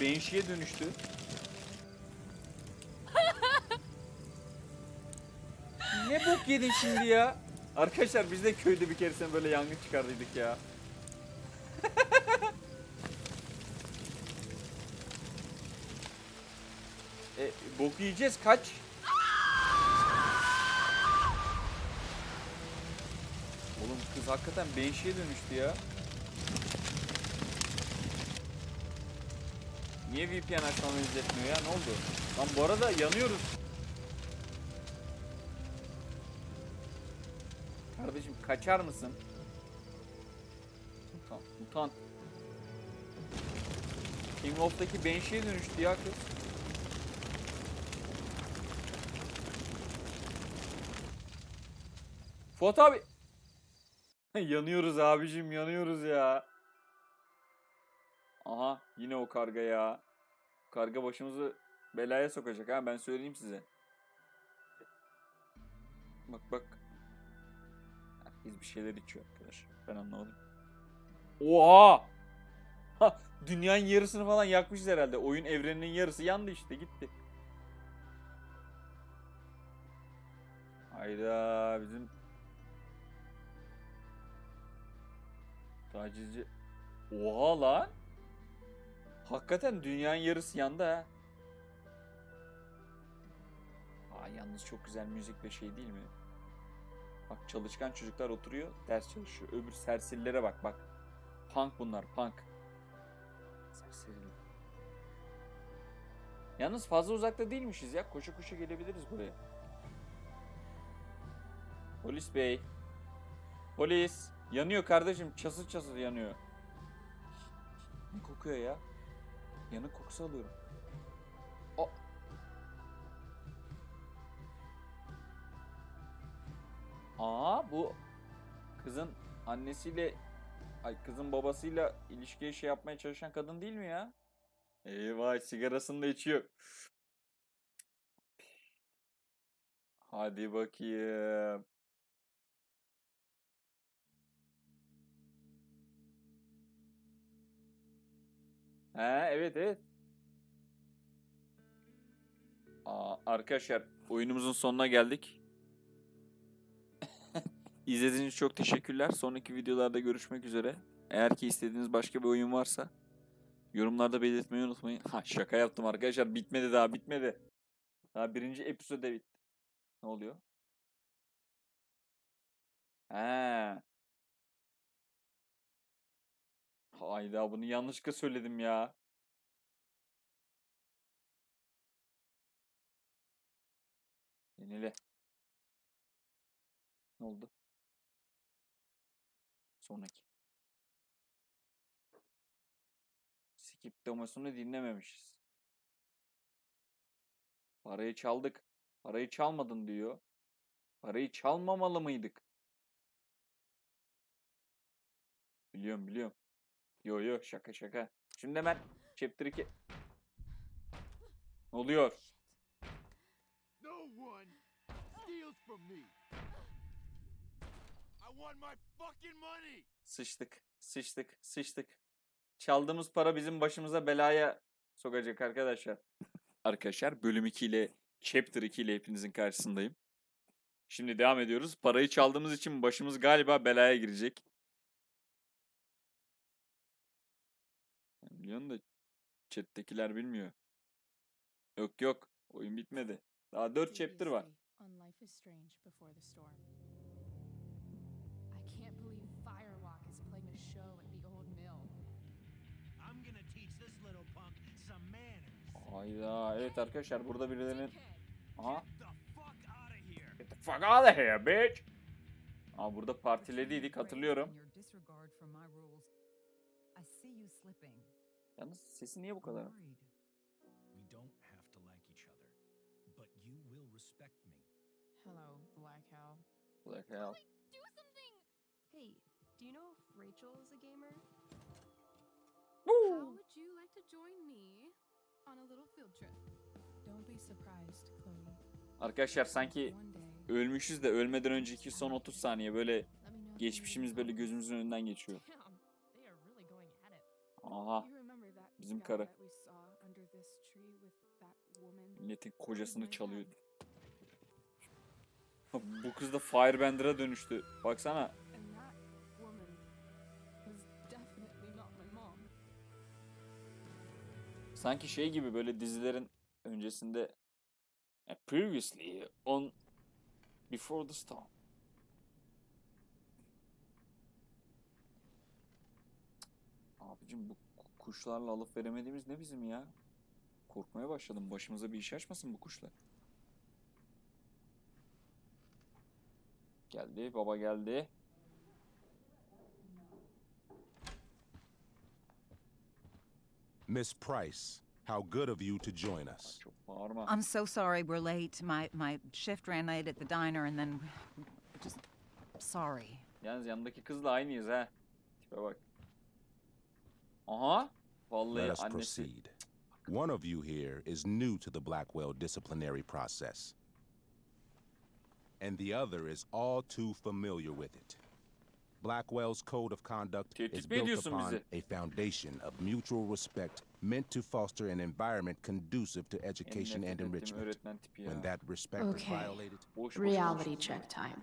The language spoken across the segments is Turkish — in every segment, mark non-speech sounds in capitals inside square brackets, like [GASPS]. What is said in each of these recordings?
Banshee'ye dönüştü. [LAUGHS] ne bok yedin şimdi ya? Arkadaşlar biz de köyde bir keresinde böyle yangın çıkardıydık ya. [LAUGHS] e, bok yiyeceğiz kaç? [LAUGHS] Oğlum kız hakikaten Banshee'ye dönüştü ya. Niye VPN açmamı izletmiyor ya? Ne oldu? Lan bu arada yanıyoruz. Kardeşim kaçar mısın? Mutant. Mutant. King of'taki Banshee'ye dönüştü ya kız. Fuat abi. [LAUGHS] yanıyoruz abicim yanıyoruz ya. Aha yine o karga ya. Karga başımızı belaya sokacak ha ben söyleyeyim size. Bak bak. Herkes bir şeyler içiyor arkadaş. Ben anlamadım. Oha! Ha, dünyanın yarısını falan yakmışız herhalde. Oyun evreninin yarısı yandı işte gitti. Hayda bizim tacizci. Oha lan. Hakikaten dünyanın yarısı yandı ha. Aa yalnız çok güzel müzik ve şey değil mi? Bak çalışkan çocuklar oturuyor, ders çalışıyor. Öbür serserilere bak bak. Punk bunlar, punk. Serseriler. Yalnız fazla uzakta değilmişiz ya. Koşu koşu gelebiliriz buraya. Polis bey. Polis. Yanıyor kardeşim. Çasır çasır yanıyor. Ne kokuyor ya? Yanık kokusu alıyorum. O. Aa bu kızın annesiyle ay kızın babasıyla ilişkiye şey yapmaya çalışan kadın değil mi ya? Eyvah sigarasını da içiyor. Hadi bakayım. Ha evet evet. Aa, arkadaşlar oyunumuzun sonuna geldik. [LAUGHS] İzlediğiniz için çok teşekkürler. Sonraki videolarda görüşmek üzere. Eğer ki istediğiniz başka bir oyun varsa yorumlarda belirtmeyi unutmayın. Ha şaka yaptım arkadaşlar. Bitmedi daha bitmedi. Daha birinci episode bitti. Ne oluyor? He. Hayda bunu yanlışlıkla söyledim ya. Yenile. Ne oldu? Sonraki. Skip demosunu dinlememişiz. Parayı çaldık. Parayı çalmadın diyor. Parayı çalmamalı mıydık? Biliyorum biliyorum. Yo yo şaka şaka. Şimdi hemen chapter 2. Ne oluyor? Sıçtık, sıçtık, sıçtık. Çaldığımız para bizim başımıza belaya sokacak arkadaşlar. Arkadaşlar bölüm 2 ile chapter 2 ile hepinizin karşısındayım. Şimdi devam ediyoruz. Parayı çaldığımız için başımız galiba belaya girecek. Biliyorsun da chat'tekiler bilmiyor. Yok yok. Oyun bitmedi. Daha 4 chapter var. On life is strange before the storm. I can't believe Firewalk is playing a show at the old mill. I'm gonna teach this little punk some manners. Hayda. Evet arkadaşlar burada birilerinin... Aha. Get the fuck out of here. Get the fuck out of here bitch. Aa burada partilediydik hatırlıyorum. I see you slipping. Yalnız sesi niye bu kadar? We don't have to like each other, but you will respect me. Hello, Black Hell. Black hell. do something! Hey, do you know if Rachel is a gamer? How would you like to join me on a little field trip? Don't be surprised, Chloe. Arkadaşlar sanki ölmüşüz de ölmeden önceki son 30 saniye böyle geçmişimiz böyle gözümüzün önünden geçiyor. Aha Bizim kara. Milletin kocasını çalıyordu. Bu kız da Firebender'a dönüştü. Baksana. Sanki şey gibi böyle dizilerin öncesinde e, previously on Before the Storm. Abicim bu kuşlarla alıp veremediğimiz ne bizim ya? Korkmaya başladım. Başımıza bir iş açmasın bu kuşlar. Geldi, baba geldi. Miss Price, how good of you to join us. I'm so sorry we're late. My my shift ran late at the diner and then just sorry. Yalnız yanındaki kızla aynıyız ha. Tipe bak. Aha. Vallahi Let us annesi. proceed. One of you here is new to the Blackwell disciplinary process, and the other is all too familiar with it. Blackwell's code of conduct is built upon a foundation of mutual respect meant to foster an environment conducive to education and enrichment. öğretmen tipi ya. When that respect is violated, Boş boş Reality check time.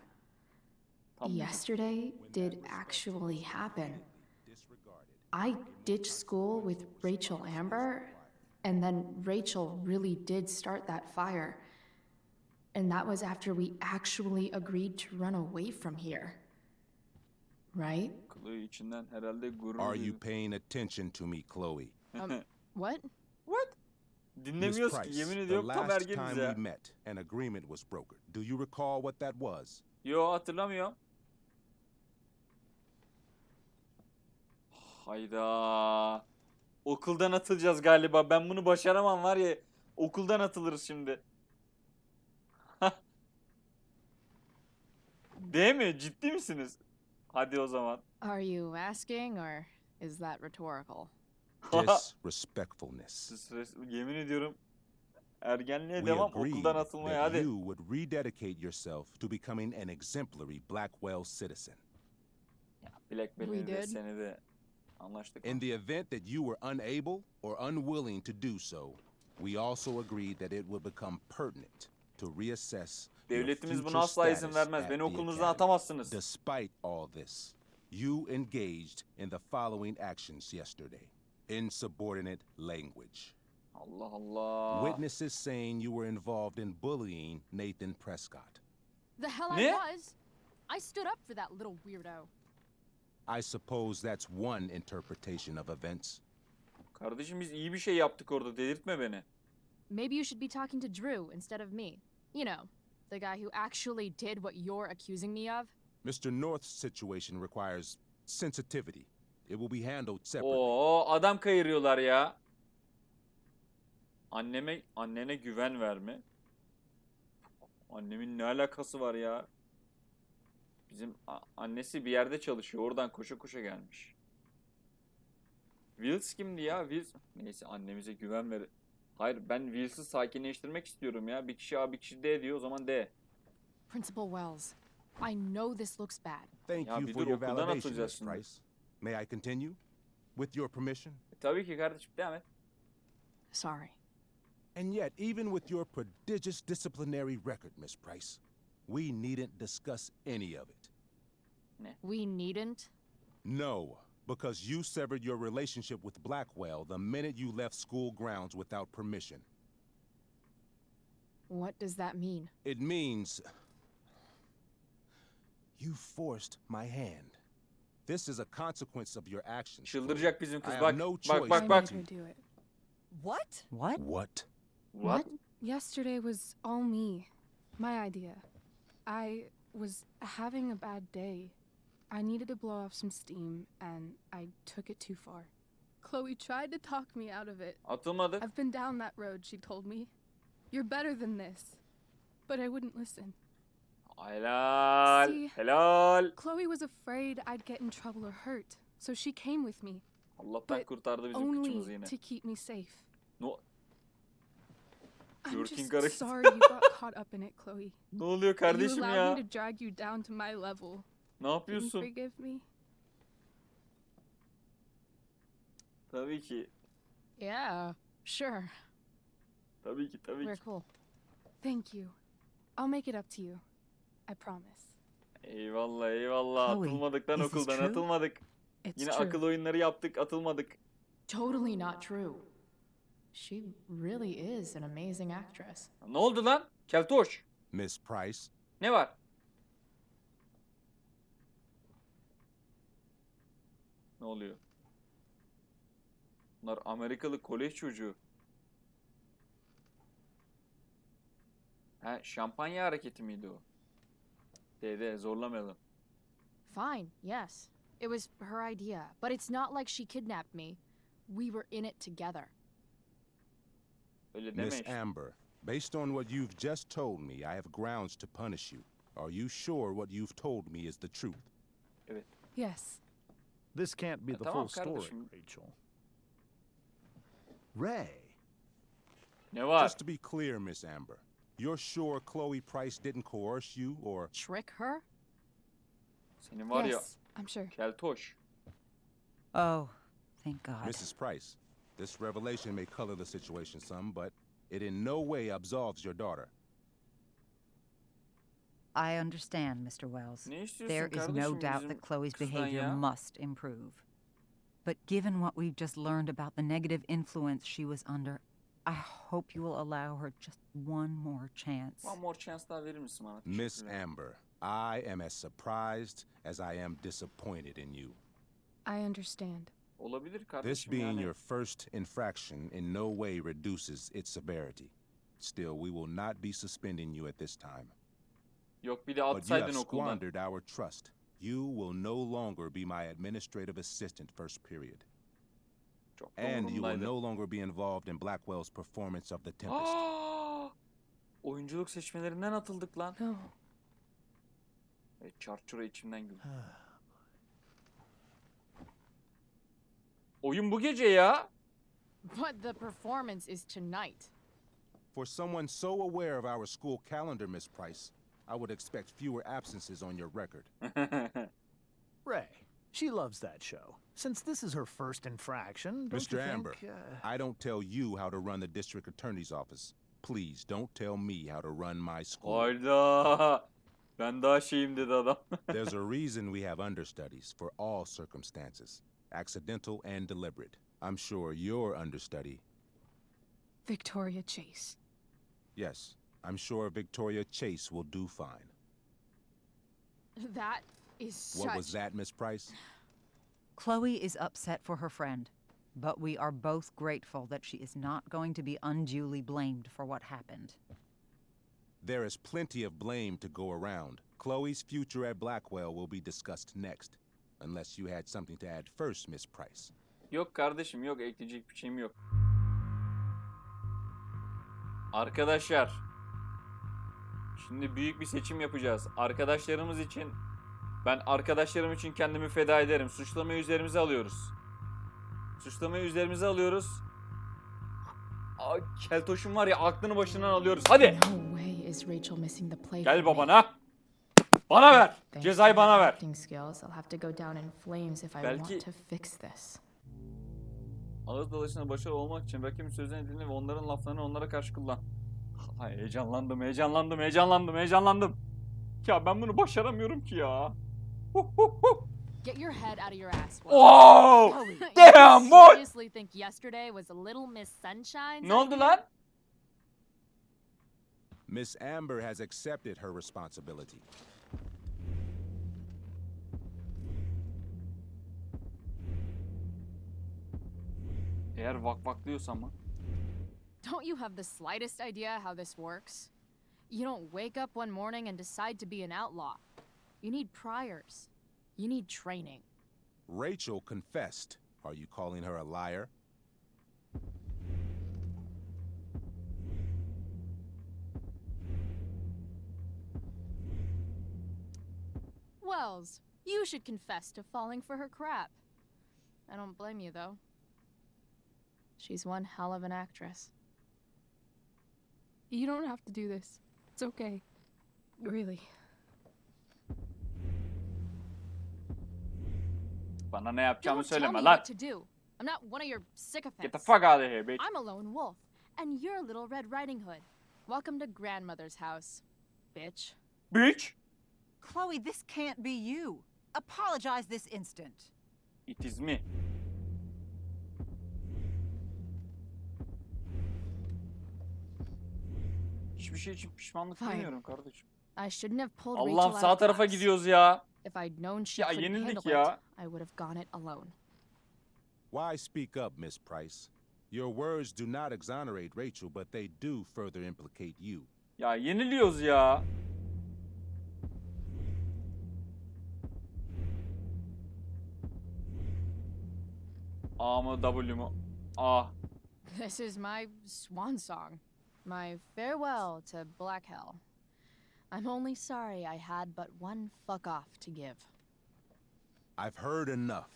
Yesterday did actually happen. Disregarded. I ditched school with Rachel Amber, and then Rachel really did start that fire. And that was after we actually agreed to run away from here. Right? Kılığı içinden herhalde gurur Are you paying attention to me, Chloe? [LAUGHS] Um, what? What? Miss Dinlemiyoruz Price, the last time we met, an agreement was brokered. Do you recall what that was? Yo hatırlamıyorum. Hayda. Okuldan atılacağız galiba. Ben bunu başaramam var ya. Okuldan atılırız şimdi. [LAUGHS] Değil mi? Ciddi misiniz? Hadi o zaman. Are you asking or is that rhetorical? Disrespectfulness. [LAUGHS] Yemin ediyorum. Ergenliğe We devam agreed okuldan atılmaya that hadi. you would rededicate yourself to becoming an exemplary Blackwell citizen. Black de did. seni de anlaştık. In the event that you were unable or unwilling to do so, we also agreed that it would become pertinent to reassess your Devletimiz buna asla izin status vermez. Beni okulunuzdan atamazsınız. Despite all this, you engaged in the following actions yesterday. Insubordinate language. Allah Allah. Witnesses saying you were involved in bullying Nathan Prescott. The hell Ne? I was. I stood up for that little weirdo. I suppose that's one interpretation of events. Kardeşim biz iyi bir şey yaptık orada. Delirtme beni. Maybe you should be talking to Drew instead of me. You know, the guy who actually did what you're accusing me of. Mr. North's situation requires sensitivity. It will be handled separately. Oo adam kayırıyorlar ya. Anneme annene güven verme. Annemin ne alakası var ya? Bizim annesi bir yerde çalışıyor. Oradan koşa koşa gelmiş. Wills kimdi ya? Wills. Neyse annemize güven ver. Hayır ben Wills'ı sakinleştirmek istiyorum ya. Bir kişi A bir kişi D diyor o zaman D. Principal Wells, I know this looks bad. Thank Ya you bir for dur, your okuldan validation, atılacağız Miss şimdi. Price. May I continue? With your permission? E, tabii ki kardeşim devam et. Sorry. And yet, even with your prodigious disciplinary record, Miss Price, we needn't discuss any of it. We needn't. No, because you severed your relationship with Blackwell the minute you left school grounds without permission. What does that mean? It means you forced my hand. This is a consequence of your actions. Çıldıracak bizim I kız. have no choice bak I bak. made her do it. What? What? What? What? Yesterday was all me. My idea. I was having a bad day. I needed to blow off some steam, and I took it too far. Chloe tried to talk me out of it. Atılmadı. I've been down that road, she told me. You're better than this. But I wouldn't listen. Helal. See? Helal. Chloe was afraid I'd get in trouble or hurt, so she came with me, Allah'tan But kurtardı bizim kıçımızı only yine. to keep me safe. No, I'm just karıştı. sorry [LAUGHS] you got caught up in it, Chloe. ne oluyor kardeşim you allowed ya? me to drag you down to my level. Ne Can you yapıyorsun? forgive me? Tabii ki. Yeah, sure. Tabii ki tabii We're ki. cool. Thank you. I'll make it up to you. I promise. Eyvallah eyvallah. Chloe, atılmadık lan is this okuldan true? atılmadık. It's Yine true. akıl oyunları yaptık atılmadık. Totally not true. She really is an amazing actress. Ne oldu lan? Keltoş. Miss Price, Ne var? Ne oluyor? Bunlar Amerikalı kolej çocuğu. Ha, şampanya hareketi miydi o? Dede zorlamayalım. Fine, yes. It was her idea, but it's not like she kidnapped me. We were in it together. Öyle deme Miss işte. Amber, based on what you've just told me, I have grounds to punish you. Are you sure what you've told me is the truth? Evet. Yes. This can't be the full story, kardeşim. Rachel. Ray, Ne var? Just to be clear, Miss Amber, you're sure Chloe Price didn't coerce you or Trick her? Senin var ya yes, I'm sure. keltoş. Oh, thank God. Mrs. Price? This revelation may color the situation some, but it in no way absolves your daughter. I understand, Mr. Wells. There is no doubt that Chloe's behavior must improve. But given what we've just learned about the negative influence she was under, I hope you will allow her just one more chance. One more chance daha verir misin bana? Miss Amber, I am as surprised as I am disappointed in you. I understand. Olabilir This being yani. your first infraction in no way reduces its severity. Still, we will not be suspending you at this time. Yok bir de But you atsaydın have okuldan. squandered our trust. You will no longer be my administrative assistant first period. Çok da And you will umurumdaydı. no longer be involved in Blackwell's performance of The Tempest. Aa! [GASPS] Oyunculuk seçmelerinden atıldık lan. No. Evet, çarçura içimden güldü. Oyun bu gece ya. But the performance is tonight. For someone so aware of our school calendar, Miss Price, I would expect fewer absences on your record. [LAUGHS] Ray, she loves that show. Since this is her first infraction, don't you Mr. think, Amber, uh, I don't tell you how to run the district attorney's office. Please don't tell me how to run my school. Hayda. Ben daha şeyim dedi adam. [LAUGHS] There's a reason we have understudies for all circumstances, accidental and deliberate. I'm sure your understudy, Victoria Chase. yes, I'm sure Victoria Chase will do fine. That is such. What was that, Miss Price? Chloe is upset for her friend, but we are both grateful that she is not going to be unduly blamed for what happened. There is plenty of blame to go around. Chloe's future at Blackwell will be discussed next. Unless you had something to add first, Miss Price. Yok kardeşim yok ekleyecek bir şeyim yok. Arkadaşlar. Şimdi büyük bir seçim yapacağız. Arkadaşlarımız için ben arkadaşlarım için kendimi feda ederim. Suçlamayı üzerimize alıyoruz. Suçlamayı üzerimize alıyoruz. Aa, Keltoş'un var ya aklını başından alıyoruz. Hadi gel babana. Bana ver. Cezayı bana ver. Belki-. Ağız dalaşına başarılı olmak için rakibin sözlerini dinle ve onların laflarını onlara karşı kullan. Ay, heyecanlandım, heyecanlandım, heyecanlandım, heyecanlandım. Ya ben bunu başaramıyorum ki ya. Huh, huh, huh. Get your head out of your ass. Oh! Damn, boy! seriously think yesterday was a little Miss Sunshine? Ne oldu lan? Miss Amber has accepted her responsibility. Eğer vakvaklıyorsa ama. Don't you have the slightest idea how this works? You don't wake up one morning and decide to be an outlaw. You need priors. You need training. Rachel confessed. Are you calling her a liar? Wells, you should confess to falling for her crap. I don't blame you, though. She's one hell of an actress. You don't have to do this. It's okay. Really. Bana ne yapacağımı Don't tell söyleme me lan. what to do. I'm not one of your sycophants. Get the fuck out of here bitch. I'm a lone wolf, and you're a Little Red Riding Hood. Welcome to grandmother's house, bitch. Bitch. Chloe, this can't be you. Apologize this instant. It is me. Hiçbir şey için pişmanlık Fine. duymuyorum kardeşim. I shouldn't have pulled Rachel out sağ of tarafa gidiyoruz ya. If I'd known she Ya couldn't yenildik handle ya. it, I would have gone it alone. Why speak up, Miss Price? Your words do not exonerate Rachel, but they do further implicate you. Ya yeniliyoruz ya. A mı W mu? A. This is my swan song, my farewell to Black Hell. I'm only sorry I had but one fuck off to give. I've heard enough.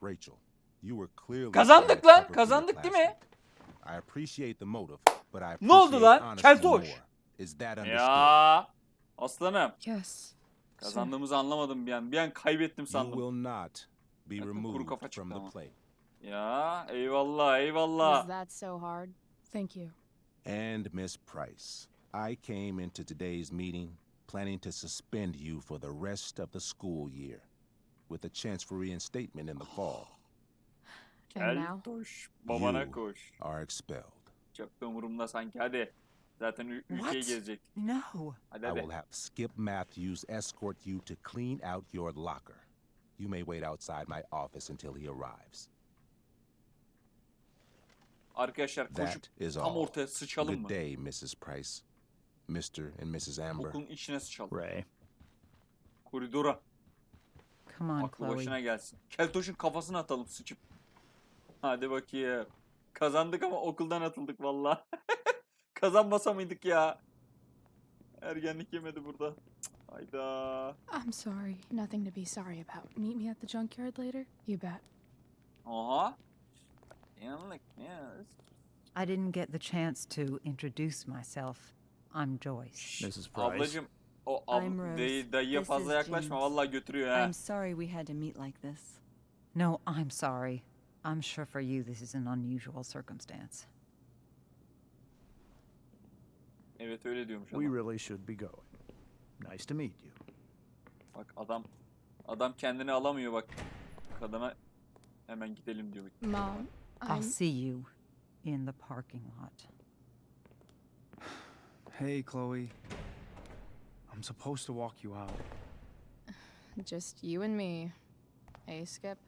Rachel, you were clearly Kazandık lan, kazandık değil mi? I appreciate the motive, but I Ne oldu lan? honesty Keltoş. more. Is that understood? Ya. Aslanım. Yes. Kazandığımızı anlamadım bir an. Bir an kaybettim You sandım. will not be kuru removed kafa çıktı from ama. the play. Ya eyvallah Was eyvallah. that so hard? Thank you. And Miss Price, I came into today's meeting planning to suspend you for the rest of the school year, with a chance for reinstatement in the fall. [SIGHS] And now? koş. Babana You koş. Are expelled. Çok da umurumda sanki hadi. Zaten ül- ülkeyi What? gezecektik. No. Hadi I hadi. will have Skip Matthews escort you to clean out your locker. You may wait outside my office until he arrives. Arkadaşlar koşup That is tam all. ortaya sıçalım Good mı? day, Mrs. Price. Mr. and Mrs. Amber. Okulun içine sıçalım. Ray. Koridora. Come on, Aklı Chloe. başına gelsin. Keltoş'un kafasına atalım sıçıp. Hadi bakayım. Kazandık ama okuldan atıldık valla. [LAUGHS] Kazanmasa mıydık ya? Ergenlik yemedi burada. Cık, Hayda. I'm sorry. Nothing to be sorry about. Meet me at the junkyard later? You bet. Aha. I didn't get the chance to introduce myself. I'm Joyce. Mrs. Price. Ablacım. O ab I'm Rose. dayı, dayıya This fazla is yaklaşma. James. Vallahi götürüyor ha. I'm sorry we had to meet like this. No, I'm sorry. I'm sure for you this is an unusual circumstance. Evet öyle diyormuş We adam. really should be going. Nice to meet you. Bak adam adam kendini alamıyor bak. Kadına hemen gidelim diyor. Mom, I'll see you in the parking lot. Hey, Chloe. I'm supposed to walk you out. Just you and me. Hey, Skip.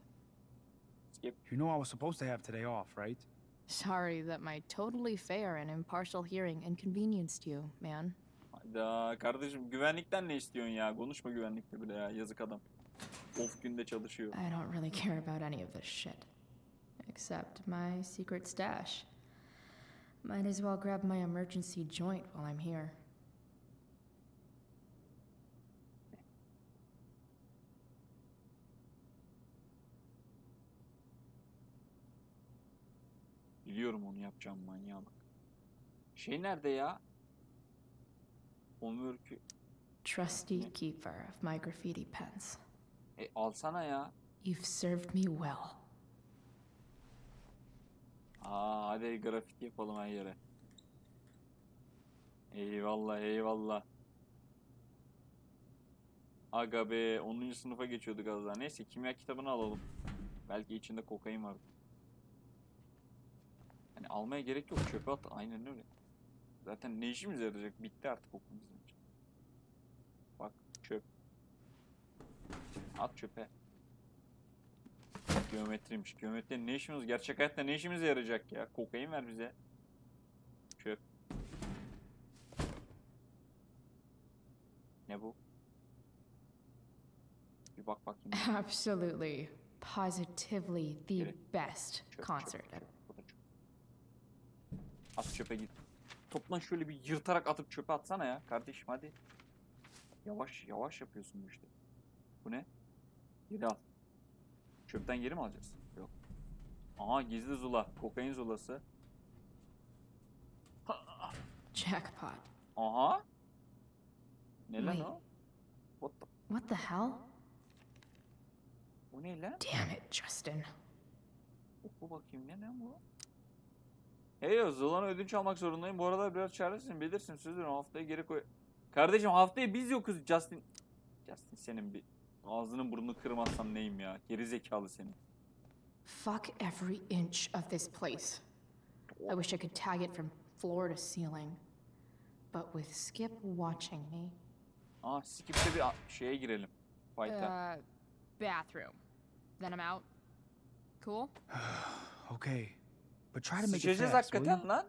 You know I was supposed to have today off, right? Sorry that my totally fair and impartial hearing inconvenienced you, man. Hayda kardeşim güvenlikten ne istiyorsun ya? Konuşma güvenlikte bile ya yazık adam. Of günde çalışıyor. I don't really care about any of this shit. Except my secret stash. Might as well grab my emergency joint while I'm here. Biliyorum onu yapacağım manyağa bak. Şey nerede ya? Homework'ü Trusty keeper of my graffiti pens. e, alsana ya. You've served me well. Aa hadi grafik yapalım her yere. Eyvallah eyvallah. Aga be 10. sınıfa geçiyorduk az daha. Neyse kimya kitabını alalım. Belki içinde kokain vardı. Hani almaya gerek yok çöpe at. Aynen öyle. Zaten ne işimize yarayacak? Bitti artık okul bizim için. Bak çöp. At çöpe. Geometriymiş. Geometri ne işimiz? Gerçek hayatta ne işimize yarayacak ya? Kokain ver bize. Çöp. Ne bu? Bir bak bakayım. [LAUGHS] Absolutely, positively the Gerek- best Çöp, çöp, concert çöp. Bu da çöp. At çöpe git. Toplan şöyle bir yırtarak atıp çöpe atsana ya kardeşim hadi. Yavaş yavaş yapıyorsun bu işte. Bu ne? Geri al. Çöpten geri mi alacağız? Yok. Aha gizli zula. Kokain zulası. Jackpot. Aha. Ne lan Wait. o? What the? What the hell? Bu ne lan? Damn it, Justin. Bu bakayım ne ne bu? Hey Zolan'a ödünç almak zorundayım. Bu arada biraz çaresizim bilirsin sözünü haftaya geri koy. Kardeşim haftaya biz yokuz Justin. Justin senin bir ağzını burnunu kırmazsam neyim ya? Geri zekalı senin. Fuck every inch of this place. I wish I could tag it from floor to ceiling. But with Skip watching me, Aa skip'te bir şeye girelim. Fight'a. Uh, bathroom. Then I'm out. Cool? [SIGHS] Okay. But try to make it fast, will hakikaten you? lan.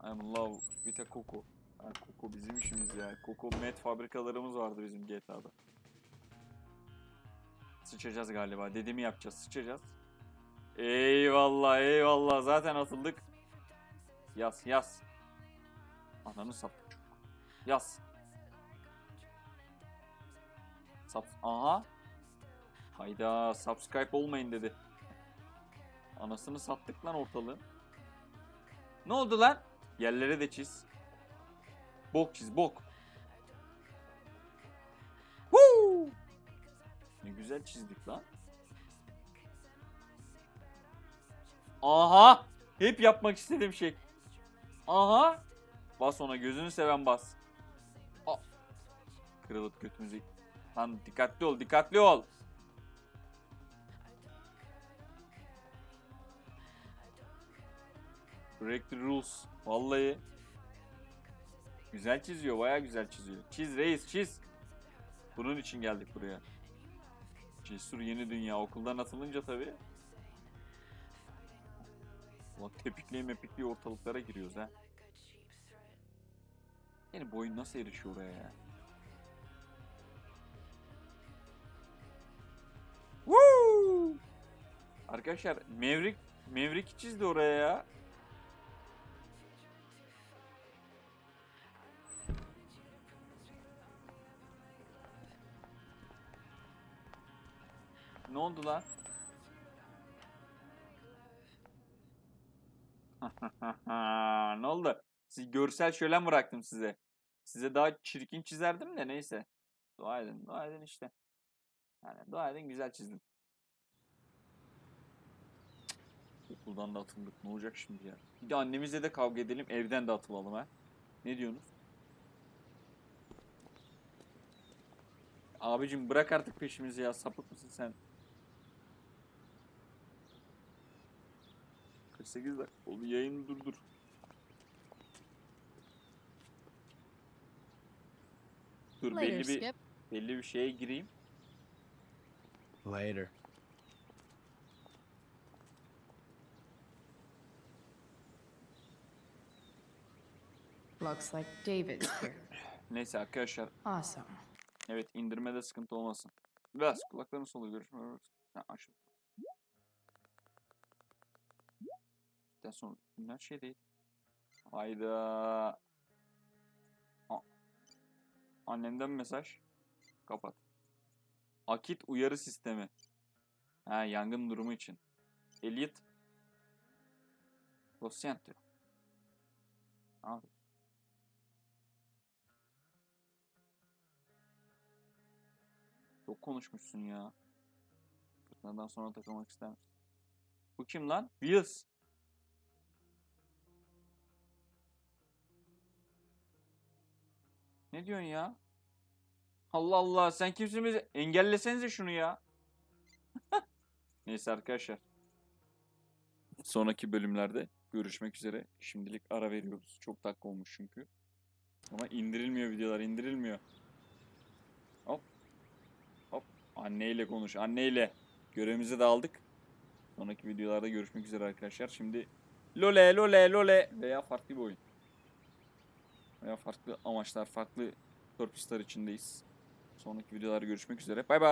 I'm in love with a Coco. Ha, Coco bizim işimiz ya. Coco met fabrikalarımız vardı bizim GTA'da. Sıçacağız galiba. Dediğimi yapacağız. Sıçacağız. Eyvallah eyvallah. Zaten atıldık. Yaz yaz. Ananı sap. Yaz. Sap. Aha. Hayda subscribe olmayın dedi. Anasını sattık lan ortalığı. Ne oldu lan? Yerlere de çiz. Bok çiz bok. Woo! Ne güzel çizdik lan. Aha! Hep yapmak istediğim şey. Aha! Bas ona gözünü seven bas. Aa! Kırılıp götümüzü. Lan dikkatli ol dikkatli ol. Break the rules. Vallahi. Güzel çiziyor, baya güzel çiziyor. Çiz reis, çiz. Bunun için geldik buraya. Cesur yeni dünya okuldan atılınca tabii. Ulan tepikliye mepikliye ortalıklara giriyoruz ha. Yani boyun nasıl erişiyor oraya ya? Woo! Arkadaşlar Mevrik Mevrik çizdi oraya ya. Ne oldu lan? [LAUGHS] ne oldu? Siz görsel şölen bıraktım size. Size daha çirkin çizerdim de neyse. Dua edin, dua edin işte. Yani dua edin güzel çizdim. Okuldan da atıldık. Ne olacak şimdi ya? Bir de annemizle de kavga edelim, evden de atılalım ha. Ne diyorsunuz? Abicim bırak artık peşimizi ya. Sapık mısın sen? 48 dakika oldu. Yayını durdur. Dur Later, belli bir Skip. belli bir şeye gireyim. Later. looks like David's here. [COUGHS] Neyse arkadaşlar. awesome. Evet indirmede sıkıntı olmasın. Biraz kulaklarını solu görüşmüyoruz. Ha, aşağı. Daha sonra her şey değil. Hayda. A- Annemden mesaj. Kapat. Akit uyarı sistemi. Ha yangın durumu için. Elliot. Lo Abi. Çok konuşmuşsun ya. Fırtınadan sonra takılmak ister misin? Bu kim lan? Wills. Ne diyorsun ya? Allah Allah sen kimsin bizi? Engellesenize şunu ya. [LAUGHS] Neyse arkadaşlar. Sonraki bölümlerde görüşmek üzere. Şimdilik ara veriyoruz. Çok dakika olmuş çünkü. Ama indirilmiyor videolar indirilmiyor. Hop. Hop. Anneyle konuş. Anneyle. Görevimizi de aldık. Sonraki videolarda görüşmek üzere arkadaşlar. Şimdi lole lole lole veya farklı bir oyun. Veya farklı amaçlar, farklı purpose'lar içindeyiz. Sonraki videolarda görüşmek üzere. Bay bay.